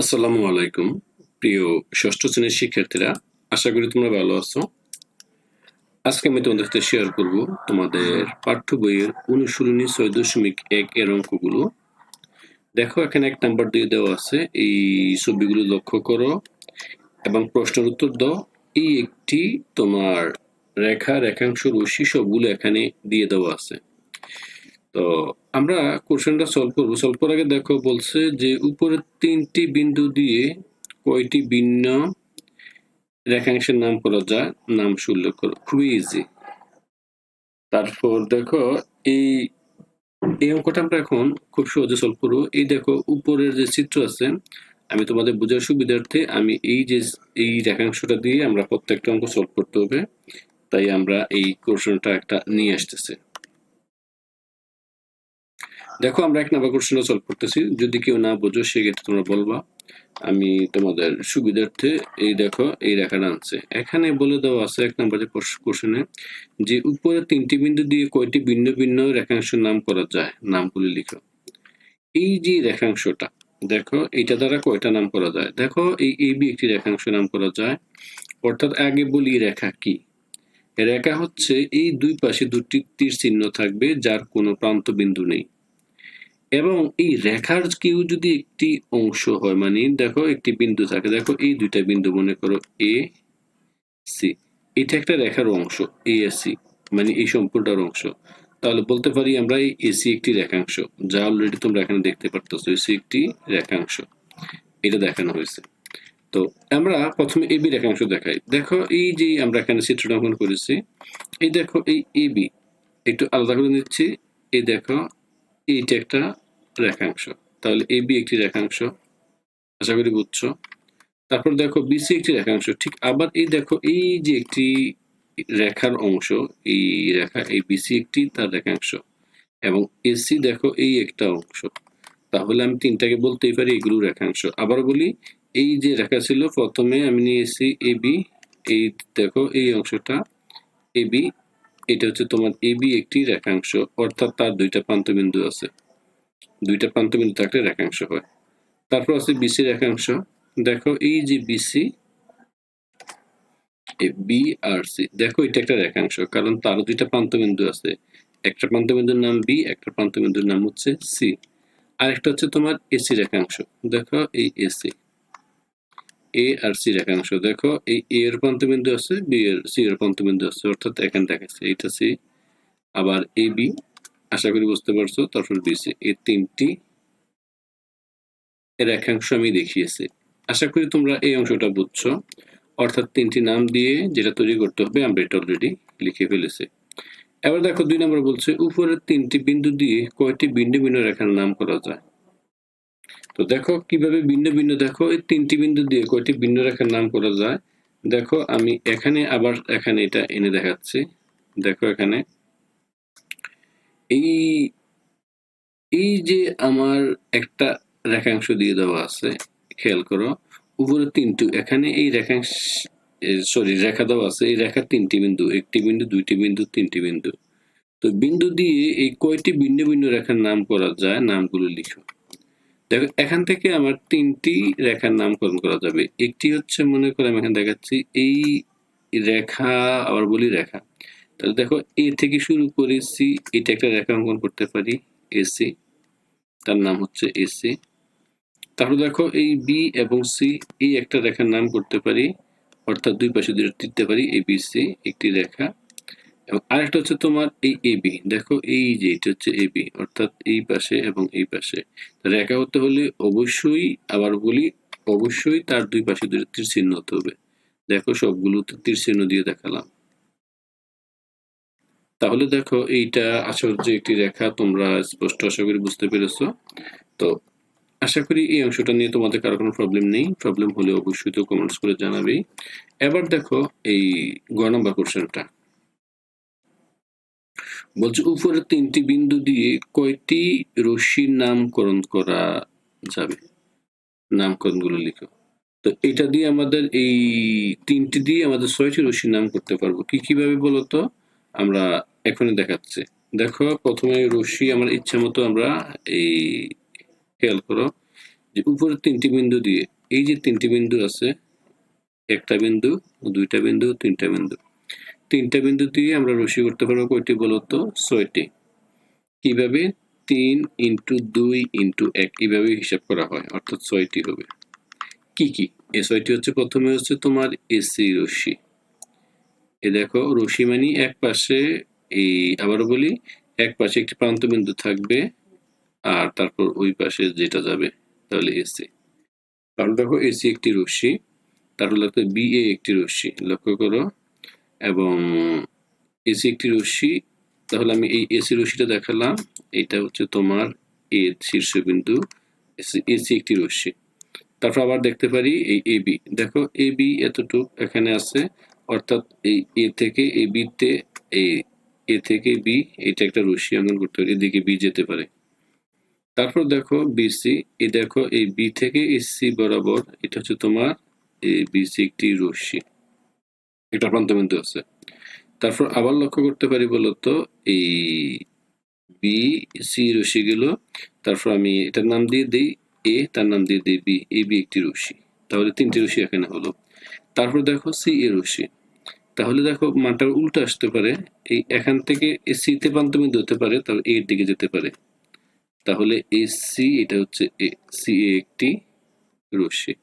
আসসালামু আলাইকুম, প্রিয় ষষ্ঠ শ্রেণির শিক্ষার্থীরা। আশা করি তোমরা ভালো আছো। আজকে আমি তোমাদের সাথে শেয়ার করব তোমাদের পাঠ্য বইয়ের অনুশীলনী ছয় দশমিক এক এর অঙ্কগুলো। দেখো, এখানে এক নাম্বার দিয়ে দেওয়া আছে, এই ছবিগুলো লক্ষ্য করো এবং প্রশ্নের উত্তর দাও। এই একটি তোমার রেখা রেখাংশ রশ্মি সবগুলো এখানে দিয়ে দেওয়া আছে। তো আমরা কোশ্চেনটা সলভ করব। সলভ করার আগে দেখো বলছে যে উপরের তিনটি বিন্দু দিয়ে কয়টি ভিন্ন রেখাংশের নাম করা যায়? নাম উল্লেখ করো। খুবই ইজি তারপর দেখো এই এই অঙ্কটা আমরা এখন খুব সহজে সলভ করব। এই দেখো উপরের যে চিত্র আছে, আমি তোমাদের বোঝার সুবিধার্থে আমি এই যে, এই রেখাংশটা দিয়ে আমরা প্রত্যেকটা অঙ্ক সলভ করতে হবে। তাই আমরা এই কোশ্চেনটা একটা নিয়ে আসতেছি। দেখো, আমরা এক নাম্বার কোশ্চেনটা সলভ করতেছি। যদি কেউ না বোঝো, সেক্ষেত্রে তোমরা বলবা, আমি তোমাদের সুবিধার্থে এই দেখো, এই রেখাটা আনছে। এখানে বলে দেওয়া আছে এক নম্বর কোশ্চেনে যে উপরে তিনটি বিন্দু দিয়ে কয়টি ভিন্ন ভিন্ন রেখাংশের নাম করা যায়? নামগুলি লিখো। এই যে রেখাংশটা, দেখো এটা দ্বারা কয়টা নাম করা যায়? দেখো, এই এ বি একটি রেখাংশ নাম করা যায়। অর্থাৎ আগে বলি রেখা কি? রেখা হচ্ছে এই দুই পাশে দুটি তীর চিহ্ন থাকবে, যার কোনো প্রান্ত বিন্দু নেই। এবং এই রেখার কেউ যদি একটি অংশ হয় মানে দেখো একটি বিন্দু থাকে, দেখো এই দুইটা বিন্দু মনে করো এ সি এটা একটা রেখার অংশ এ সি মানে এই সম্পূর্ণটার অংশ। তাহলে বলতে পারি আমরা এই এসি একটি রেখাংশ, যা অলরেডি তোমরা এখানে দেখতে পারতেছো এসি একটি রেখাংশ, এটা দেখানো হয়েছে। তো আমরা প্রথমে এবি রেখাংশ দেখাই। দেখো এই যে আমরা এখানে চিত্রটা অঙ্কন করেছি, এই দেখো এই এবি একটু আলাদা করে নিচ্ছি, এই দেখো এইটা একটা রেখাংশ। তাহলে এ বি একটি রেখাংশ, আশা করি বুঝছ। তারপর দেখো বিসি একটি রেখাংশ, ঠিক আবার এই দেখো এই যে একটি রেখার অংশ, এই রেখা, এই বিসি একটি তার রেখাংশ এবং এসি দেখো এই একটা অংশ। তাহলে আমি তিনটাকে বলতেই পারি এগুলো রেখাংশ। আবার বলি, এই যে রেখা ছিল, প্রথমে আমি নিয়েছি এ বি, এই দেখো এই অংশটা, এ বি এটা হচ্ছে তোমার এ বি একটি রেখাংশ, অর্থাৎ তার দুইটা প্রান্তবিন্দু আছে। দুইটা প্রান্তবিন্দু থাকলে রেখাংশ হয়। তারপর আছে বিসি রেখাংশ। দেখো, এই যে বিসি বি আর সি দেখো এটা একটা রেখাংশ, কারণ তার দুইটা প্রান্তবিন্দু আছে। একটা প্রান্তবিন্দুর নাম বি একটা প্রান্তবিন্দুর নাম হচ্ছে সি আরেকটা হচ্ছে তোমার এসি রেখাংশ। দেখো, এই এসি এ আর সি রেখাংশ দেখো, এই এ এর প্রান্তবিন্দু আছে বি এর সি এর প্রান্তবিন্দু আছে, অর্থাৎ এখানে দেখাচ্ছে এটা সি আবার এ বি আশা করি বুঝতে পারছ, তারপর বিসি এই তিনটি এর রেখাংশ আমি দেখিয়েছি। আশা করি তোমরা এই অংশটা বুঝছ। অর্থাৎ তিনটি নাম দিয়ে যেটা তৈরি করতে হবে, আমরা এটা অলরেডি লিখে ফেলেছি। এবার দেখো দুই নম্বর বলছে, উপরের তিনটি বিন্দু দিয়ে কয়টি ভিন্ন ভিন্ন রেখার নাম করা যায়? তো দেখো কীভাবে ভিন্ন ভিন্ন, দেখো এই তিনটি বিন্দু দিয়ে কয়টি ভিন্ন রেখার নাম করা যায়? দেখো আমি এখানে আবার এখানে এটা এনে দেখাচ্ছি। দেখো এখানে। এই এই যে আমার একটা রেখাংশ দিয়ে দেওয়া আছে, খেয়াল করো, উপরে তিনটু, এখানে এই রেখাংশ সরি রেখা দেওয়া আছে, এই রেখার তিনটি বিন্দু, একটি বিন্দু, দুইটি বিন্দু, তিনটি বিন্দু। তো বিন্দু দিয়ে এই কয়টি ভিন্ন ভিন্ন রেখার নাম করা যায়, নামগুলো লিখো। এখান থেকে আমার তিনটি রেখার নামকরণ করা যাবে। একটি হচ্ছে, মনে করে আমি এখানে দেখাচ্ছি, এই রেখা, আবার বলি রেখা। তাহলে দেখো, এ থেকে শুরু করেছি এটা একটা রেখা অঙ্কন করতে পারি এসি তার নাম হচ্ছে এসি তারপর দেখো, এই বি এবং সি এই একটা রেখার নাম করতে পারি, অর্থাৎ দুই পাশে দুটো দিতে পারি এ বি সি একটি রেখা। এবং আরেকটা হচ্ছে তোমার এই এ বি দেখো এই যে এটা হচ্ছে এ বি অর্থাৎ এই পাশে এবং এই পাশে। রেখা হতে হলে অবশ্যই, আবার বলি অবশ্যই তার দুই পাশে দুটো তীর চিহ্ন হতে হবে। দেখো সবগুলো তীর চিহ্ন দিয়ে দেখালাম। তাহলে দেখো এইটা আসল যে একটি রেখা, তোমরা স্পষ্ট আশা করি বুঝতে পেরেছ। তো আশা করি এই অংশটা নিয়ে তোমাদের কারও কোনো প্রবলেম নেই। প্রবলেম হলে অবশ্যই তো কমেন্টস করে জানাবে এবার দেখো এই গ নম্বর কোশ্চেনটা বলছে, উপরে তিনটি বিন্দু দিয়ে কয়টি রশ্মির নামকরণ করা যাবে? নামকরণগুলো লিখো। তো এটা দিয়ে আমাদের এই তিনটি দিয়ে আমাদের ছয়টি রশ্মির নাম করতে পারব। কি কীভাবে বলতো আমরা এখনই দেখাচ্ছি। দেখো, প্রথমে রশ্মি আমার ইচ্ছা মতো আমরা এই খেয়াল করো যে উপরে তিনটি বিন্দু দিয়ে, এই যে তিনটি বিন্দু আছে, একটা বিন্দু, দুইটা বিন্দু, তিনটা বিন্দু। তিনটা বিন্দু দিয়ে আমরা রশি করতে পারব, কয়টি বলতো? ছয়টি। কীভাবে? তিন ইন্টু দুই ইন্টু এক এইভাবে হিসাব করা হয়, অর্থাৎ ছয়টি হবে। কি কি? এ ছয়টি হচ্ছে প্রথমে হচ্ছে তোমার এসি রশ্মি এ দেখো রশ্মি মানে এক পাশে এই, আবারও বলি, এক পাশে একটি প্রান্ত বিন্দু থাকবে, আর তারপর ওই পাশে যেটা যাবে, তাহলে এসি কারণ দেখো এসি একটি রশ্মি তারপর লাগবে বিএ একটি রশ্মি লক্ষ্য করো। এবং এসি একটি রশ্মি, তাহলে আমি এই এসি রশ্মিটা দেখালাম। এটা হচ্ছে তোমার এ শীর্ষবিন্দু এসি একটি রশ্মি। তারপর আবার দেখতে পারি এই এ বি দেখো এ বি এতটুক এখানে আছে, অর্থাৎ এই এ থেকে এই বিতে এই এ থেকে বি এটা একটা রশ্মি অঙ্কন করতে পারি, এদিকে বি যেতে পারে। তারপর দেখো বিসি এই দেখো এই বি থেকে এই সি বরাবর, এটা হচ্ছে তোমার এই বিসি একটি রশ্মি। এটা প্রান্তবিন্দু আছে। তারপর আবার লক্ষ্য করতে পারি বলতো, এই বি সি রশ্মি গেল তারপর আমি এটার নাম দিয়ে দিই এ তার নাম দিয়ে দিই বি এ বি একটি রশ্মি। তাহলে তিনটি রশ্মি এখানে হলো। তারপর দেখো সি এ রশ্মি। তাহলে দেখো মানটা উল্টো আসতে পারে। এই এখান থেকে এ সি তে প্রান্তবিন্দু হতে পারে, তাহলে এর দিকে যেতে পারে। তাহলে এই সি এটা হচ্ছে এ সি এ একটি রশ্মি।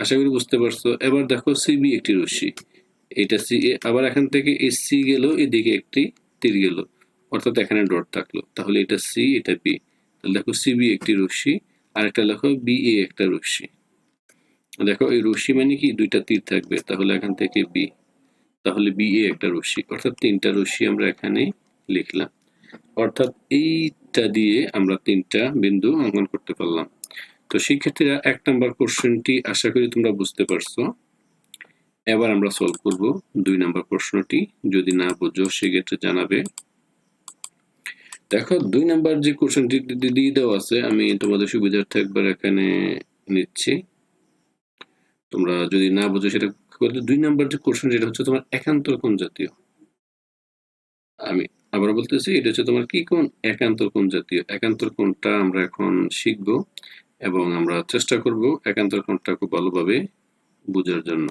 আশা করি বুঝতে পারছ। এবার দেখো সিবি একটি রশ্মি। এটা সি আবার এখান থেকে এই সি গেল এদিকে একটি তীর গেল। অর্থাৎ এখানে ডট থাকল। তাহলে এটা সি, এটা বি। তাহলে দেখো সিবি একটি রশ্মি, আর একটা লেখো বি এ একটা রশ্মি। দেখো এই রশ্মি মানে কি? দুইটা তীর থাকবে। তাহলে এখান থেকে বি। তাহলে বি এ একটা রশ্মি। অর্থাৎ তিনটা রশ্মি আমরা এখানে লিখলাম। অর্থাৎ এইটা দিয়ে আমরা তিনটা বিন্দু অঙ্কন করতে পারলাম। তো শিক্ষার্থীরা, এক নম্বর কোশ্চেনটি আশা করি তোমরা বুঝতে পারছ। এবার আমরা সলভ করব দুই নম্বর প্রশ্নটি। যদি না বুঝো, সেক্ষেত্রে জানাবে। দেখো, দুই নাম্বার যে কোশ্চেনটি দিয়ে দেওয়া আছে, আমি তোমাদের সুবিধার্থে একবার এখানে নিচ্ছি। তোমরা যদি না বুঝো, সেটা করলে দুই নাম্বার যে কোশ্চেন যেটা হচ্ছে তোমার একান্তর কোন জাতীয়। আমি আবার বলতেছি, এটা হচ্ছে তোমার কি কোন একান্তর কোন জাতীয়। একান্তর কোনটা আমরা এখন শিখব এবং আমরা চেষ্টা করব একান্তর কোনটা খুব ভালোভাবে বোঝার জন্য।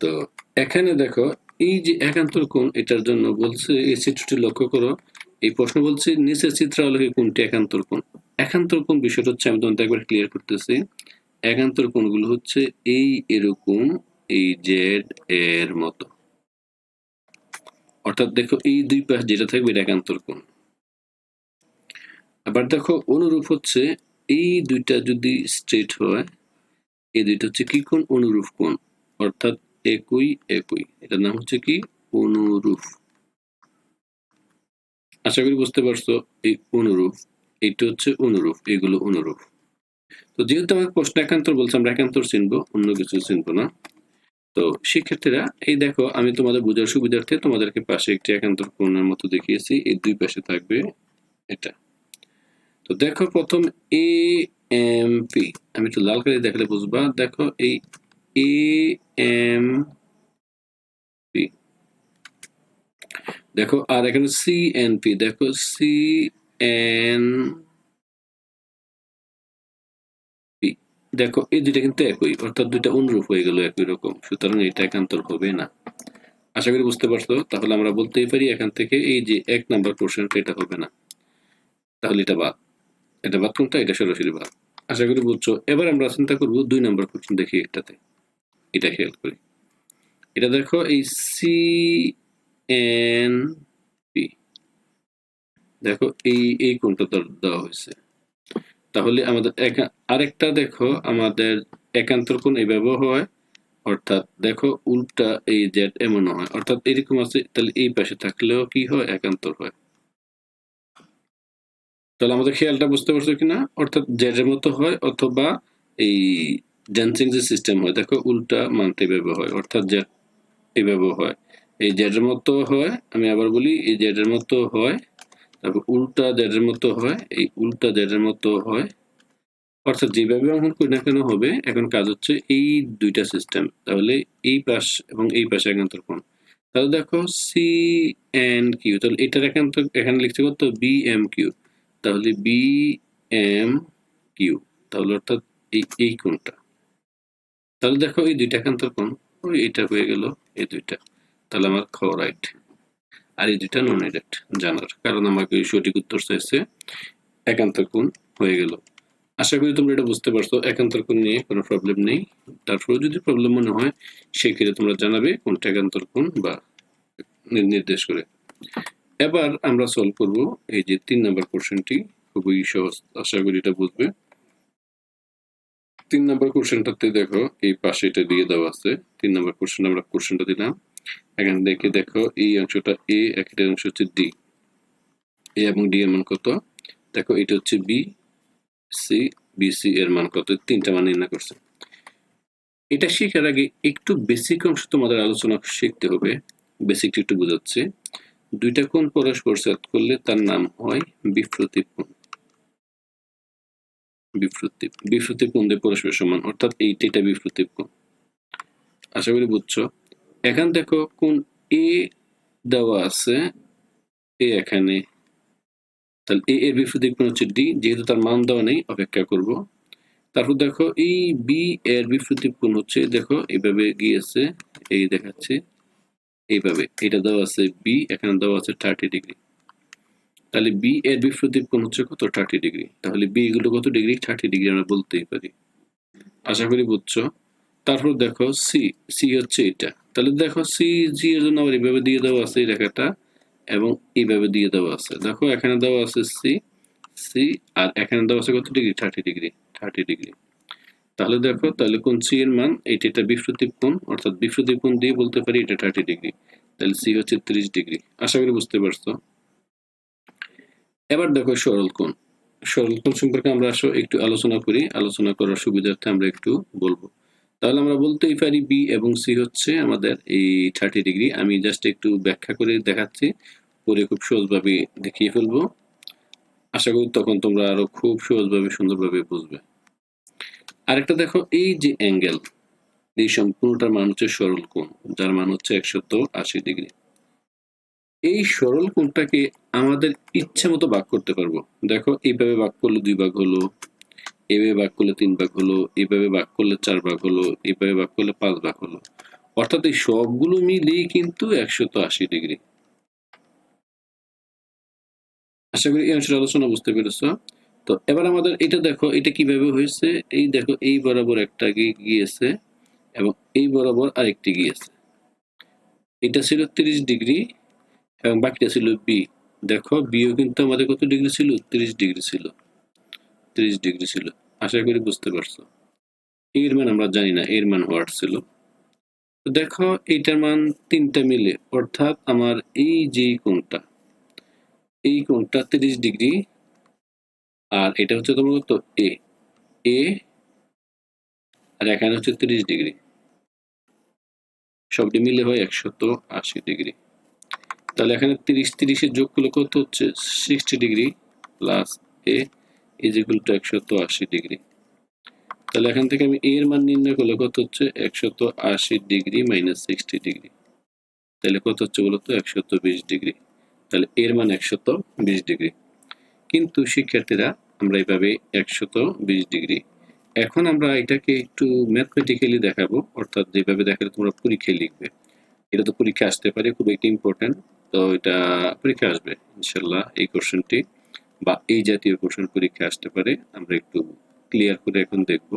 তো এখানে দেখো, এই যে একান্তর কোণ এটার জন্য বলছে, এই চিত্রটি লক্ষ্য করো। এই প্রশ্ন বলছে, নিচের চিত্রালোকে কোনটি একান্তর কোণ? একান্তর কোণ বিষয়টা হচ্ছে, আমি তোমাদের একবার ক্লিয়ার করতেছি। একান্তর কোণগুলো হচ্ছে এই এরকম, এই জেড এর মতো। অর্থাৎ দেখো, এই দুই পাশ যেটা থাকবে এটা একান্তর কোণ। আবার দেখো, অনুরূপ হচ্ছে, এই দুইটা যদি স্ট্রেট হয়, এই দুইটা হচ্ছে কি কোণ? অনুরূপ কোণ। অর্থাৎ একই একই। এটার নাম হচ্ছে কি? অনুরূপ। আশা করি বুঝতে পারছ, এই অনুরূপ, এইটা হচ্ছে অনুরূপ, এগুলো অনুরূপ। তো যেহেতু আমাকে প্রশ্ন একান্তর বলছে, আমরা একান্তর চিনবো, অন্য কিছু চিনবো না। তো শিক্ষার্থীরা এই দেখো, আমি তোমাদের বোঝার সুবিধার্থে তোমাদেরকে পাশে একটি একান্তর কোণের মতো দেখিয়েছি, এই দুই পাশে থাকবে এটা। তো দেখো প্রথম এ এম পি আমি একটু লাল কালি দেখালে বুঝবা, দেখো এই এম পি দেখো, আর এখানে সি এন পি দেখো সি এন পি দেখো, এই দুইটা কিন্তু একই, অর্থাৎ দুইটা অনুরূপ হয়ে গেল একই রকম। সুতরাং এটা একান্তর হবে না। আশা করি বুঝতে পারছ? তাহলে আমরা বলতেই পারি এখান থেকে এই যে এক নাম্বার কোশ্চেনটা এটা হবে না। তাহলে এটা বাদ। এটা বাদ কোনটা এটা সরাসরি বাদ। আশা করি বুঝছ? এবার আমরা চিন্তা করব দুই নাম্বার কোশ্চেন দেখি এটাতে এটা খেয়াল করি। এটা দেখো এই সি এন পি দেখো এই এই কোনটা দেওয়া হয়েছে। তাহলে আমাদের আরেকটা দেখো আমাদের একান্তর কোণ এইভাবে হয়। অর্থাৎ দেখো উল্টা এই জেড এমন হয়। অর্থাৎ এরকম আছে, তাহলে এই পাশে থাকলেও কি হয়? একান্তর হয়। তাহলে আমাদের খেয়ালটা বুঝতে পারছ কিনা? অর্থাৎ জেডের মতো হয় অথবা এই ড্যান্সিং যে সিস্টেম হয়, দেখো উল্টা মানতে এভাবে হয়, অর্থাৎ জেড এভাবে হয়। এই জেডের মতো হয়, আমি আবার বলি, এই জেডের মতো হয়, তারপর উল্টা জেডের মতো হয়, এই উল্টা জেডের মতো হয়। অর্থাৎ যেভাবে অঙ্কন করি না কেন হবে, এখন কাজ হচ্ছে এই দুইটা সিস্টেম তাহলে এই পাশ এবং এই পাশে একান্তর কোণ। তাহলে দেখো সি এন কিউ তাহলে এটার একান্তর, এখানে লিখছে কত? বি এম কিউ তাহলে বি এম কিউ তাহলে অর্থাৎ এই এই কোণটা। তাহলে দেখো এই দুইটা একান্তর কোণ, ওই এটা হয়ে গেল এই দুইটা। তাহলে আমার খ রাইট আর এই দুইটা নন এডেক্ট জানার কারণ আমাকে সঠিক উত্তর চাইছে একান্তর কোণ হয়ে গেল। আশা করি তোমরা এটা বুঝতে পারছ, একান্তর কোণ নিয়ে কোনো প্রবলেম নেই। তারপরে যদি প্রবলেম মনে হয়, সেক্ষেত্রে তোমরা জানাবে কোনটা একান্তর কোণ বা নির্দেশ করে। এবার আমরা সলভ করব এই যে তিন নম্বর কোশ্চেনটি খুবই সহজ। আশা করি এটা বুঝবে। তিন নম্বর কোশ্চেনটাতে দেখো, এই পাশে এটা দিয়ে দেওয়া আছে। তিন নম্বর কোশ্চেন আমরা কোশ্চেনটা দিলাম। এখানে দেখে দেখো, এই অংশটা এ একটা অংশ হচ্ছে ডি এ এবং ডি এর মান কত? দেখো, এটা হচ্ছে বি সি বি সি এর মান কত? তিনটা মান নির্ণয় করছে। এটা শেখার আগে একটু বেসিক অংশ তোমাদের আলোচনা শিখতে হবে। বেসিকটা একটু বোঝাচ্ছে। দুইটা কোণ পরস্পর সেট করলে তার নাম হয় বিপ্রতীপ কোণ। বিপ্রতীপ বিপ্রতীপ কোণ দিয়ে পরস্পর সমান? অর্থাৎ এইটা এটা বিপ্রতীপ কোণ আশা করি বুঝছ। এখন দেখো কোন এ দেওয়া আছে এ এখানে। তাহলে এ এর বিপরীত কোণ হচ্ছে ডি যেহেতু তার মান দেওয়া নেই, অপেক্ষা করব। তারপর দেখো এই বি এর বিপরীত কোণ হচ্ছে, দেখো এইভাবে গিয়েছে, এই দেখাচ্ছে। এইভাবে, এটা দেওয়া আছে বি এখানে দেওয়া আছে থার্টি ডিগ্রি তাহলে বি এর বিপরীত কোণ হচ্ছে কত? থার্টি ডিগ্রি তাহলে বি এগুলো কত ডিগ্রি থার্টি ডিগ্রি আমরা বলতেই পারি। আশা করি বুঝছ? তারপর দেখো সি সি হচ্ছে এটা। তাহলে দেখো সি জি এর জন্য আবার এইভাবে দিয়ে দেওয়া আছে এই রেখাটা এবং এইভাবে দিয়ে দেওয়া আছে। দেখো এখানে দেওয়া আছে সি সি আর এখানে দেওয়া আছে কত degree thirty degree thirty degree তাহলে দেখো, তাহলে কোন সি এর মান? এইটা এটা বিপ্রতীপ কোণ, অর্থাৎ বিপ্রতীপ কোণ দিয়ে বলতে পারি এটা থার্টি ডিগ্রি তাহলে সি হচ্ছে ত্রিশ ডিগ্রি আশা করি বুঝতে পারছ? এবার দেখো সরল কোণ। সরল কোণ সম্পর্কে আমরা আসো, একটু আলোচনা করি। আলোচনা করার সুবিধার্থে আমরা একটু বলব। তাহলে আমরা বলতেই পারি বি এবং সি হচ্ছে আমাদের এই থার্টি ডিগ্রি আমি জাস্ট একটু ব্যাখ্যা করে দেখাচ্ছি পরে খুব সহজভাবে দেখিয়ে ফেলব। আশা করি তখন তোমরা আরও খুব সহজভাবে, সুন্দরভাবে বুঝবে। আরেকটা দেখো, এই যে অ্যাঙ্গেল এই সম্পূর্ণটার মান হচ্ছে সরল কোণ, যার মান হচ্ছে একশত আশি ডিগ্রি এই সরল কোণটাকে আমাদের ইচ্ছা মতো ভাগ করতে পারব। দেখো, এইভাবে ভাগ করলে দুই ভাগ হলো এভাবে ভাগ করলে তিন ভাগ হলো, এইভাবে ভাগ করলে চার ভাগ হলো, এইভাবে ভাগ করলে পাঁচ ভাগ হলো। অর্থাৎ এই সবগুলো মিলিয়ে কিন্তু একশত আশি ডিগ্রি। আশা করি এই অংশের আলোচনা বুঝতে পেরেছ? তো এবার আমাদের এটা দেখো, এটা কীভাবে হয়েছে? এই দেখো, এই বরাবর একটা গিয়েছে এবং এই বরাবর আরেকটি গিয়েছে। এটা ছিল তিরিশ ডিগ্রি এবং বাকিটা ছিল বি দেখো বিও কিন্তু আমাদের কত ডিগ্রি ছিল? তিরিশ ডিগ্রি ছিল। তিরিশ ডিগ্রি ছিল। আশা করি বুঝতে পারছ। এর মান আমরা জানি না, এর মান হোয়াট ছিল? দেখো এইটার মান তিনটা মিলে, অর্থাৎ আমার এই যে কোণটা, এই কোণটা তিরিশ ডিগ্রি, আর এটা হচ্ছে তোমার কত? এ এ আর এখানে হচ্ছে তিরিশ ডিগ্রি। সবটি মিলে হয় একশত আশি ডিগ্রি। তাহলে এখানে তিরিশ তিরিশে যোগ করলে কত হচ্ছে? Sixty degree plus A is equal to একশত আশি ডিগ্রি। তাহলে এখান থেকে আমি এর মান নির্ণয় করলে কত হচ্ছে? একশত আশি ডিগ্রি মাইনাস সিক্সটি ডিগ্রি। তাহলে কত হচ্ছে বলতো? একশত বিশ ডিগ্রি। তাহলে এর মান একশত বিশ ডিগ্রি। কিন্তু শিক্ষার্থীরা, আমরা এইভাবে একশত বিশ ডিগ্রি। এখন আমরা এটাকে একটু ম্যাথমেটিক্যালি দেখাবো। অর্থাৎ যেভাবে দেখালে তোমরা পরীক্ষায় লিখবে। এটা তো পরীক্ষা আসতে পারে, খুব একটি ইম্পর্টেন্ট তো এটা পরীক্ষা আসবে ইনশাল্লাহ এই কোশ্চেনটি। বা এই জাতীয় কোশ্চেন পরীক্ষা আসতে পারে, আমরা একটু ক্লিয়ার করে এখন দেখব।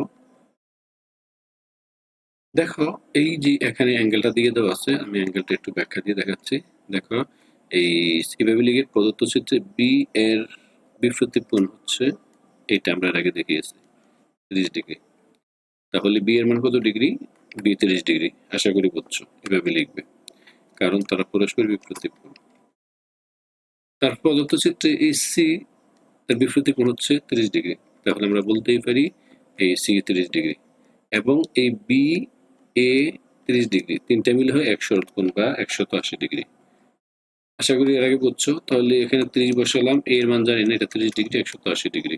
দেখো, এই যে এখানে অ্যাঙ্গেলটা দিয়ে দেওয়া আছে, আমি অ্যাঙ্গেলটা একটু ব্যাখ্যা দিয়ে দেখাচ্ছি। দেখো, এই এভাবে লিখে প্রদত্ত চিত্রে বি এর বিপ্রতীপ কোণ হচ্ছে, এটা আমরা এর আগে দেখিয়েছি, তিরিশ ডিগ্রি। তাহলে বি এর মান কত ডিগ্রি? বি তিরিশ ডিগ্রি, আশা করি বুঝছ, এভাবে লিখবে। কারণ তারা পরস্পর বিপ্রতীপ কোণ তার প্রদত্ত চিত্রে এই সি তার বিপরীত কোণ হচ্ছে তিরিশ ডিগ্রি। তাহলে আমরা বলতেই পারি এই সি তিরিশ ডিগ্রি এবং এই বি এ তিরিশ ডিগ্রি। তিনটা মিলে হয় একশো কোণ বা একশত আশি ডিগ্রি। আশা করি এর আগে বুঝছ তাহলে এখানে তিরিশ বসালাম এর মান জানি না, এটা তিরিশ ডিগ্রি, একশত আশি ডিগ্রি।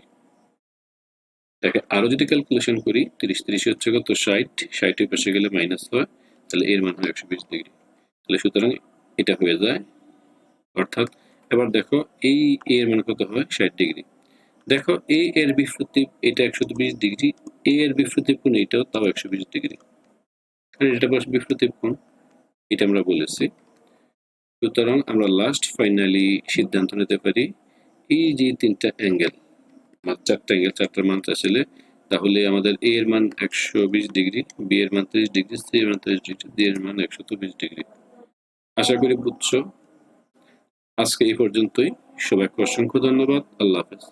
দেখে, আরও যদি ক্যালকুলেশন করি, তিরিশ তিরিশ হচ্ছে কত? ষাট, ষাটের পাশে গেলে মাইনাস হয়, তাহলে এর মান হয় একশো বিশ ডিগ্রি। তাহলে সুতরাং এটা হয়ে যায়। অর্থাৎ এবার দেখো এই এ এর মান কত হয়? ষাট ডিগ্রি। দেখো এ এর বিপরীত এটা একশো বিশ ডিগ্রি এ এর বিপরীত কোণ এটাও তাও একশো বিশ ডিগ্রি। কারণ এটা বস বিপরীত কোণ, এটা আমরা বলেছি। সুতরাং আমরা লাস্ট ফাইনালি সিদ্ধান্ত নিতে পারি এই যে তিনটা অ্যাঙ্গেল চারটা অ্যাঙ্গেল চারটার মান চাইছিলে তাহলে আমাদের এ এর মান একশো বিশ ডিগ্রি বি এর মান ত্রিশ ডিগ্রি সি এর মান ত্রিশ ডিগ্রি ডি এর মান একশো বিশ ডিগ্রি। আশা করি বুঝছ। আজকে এই পর্যন্তই। সবাইকে অসংখ্য ধন্যবাদ। আল্লাহ হাফেজ।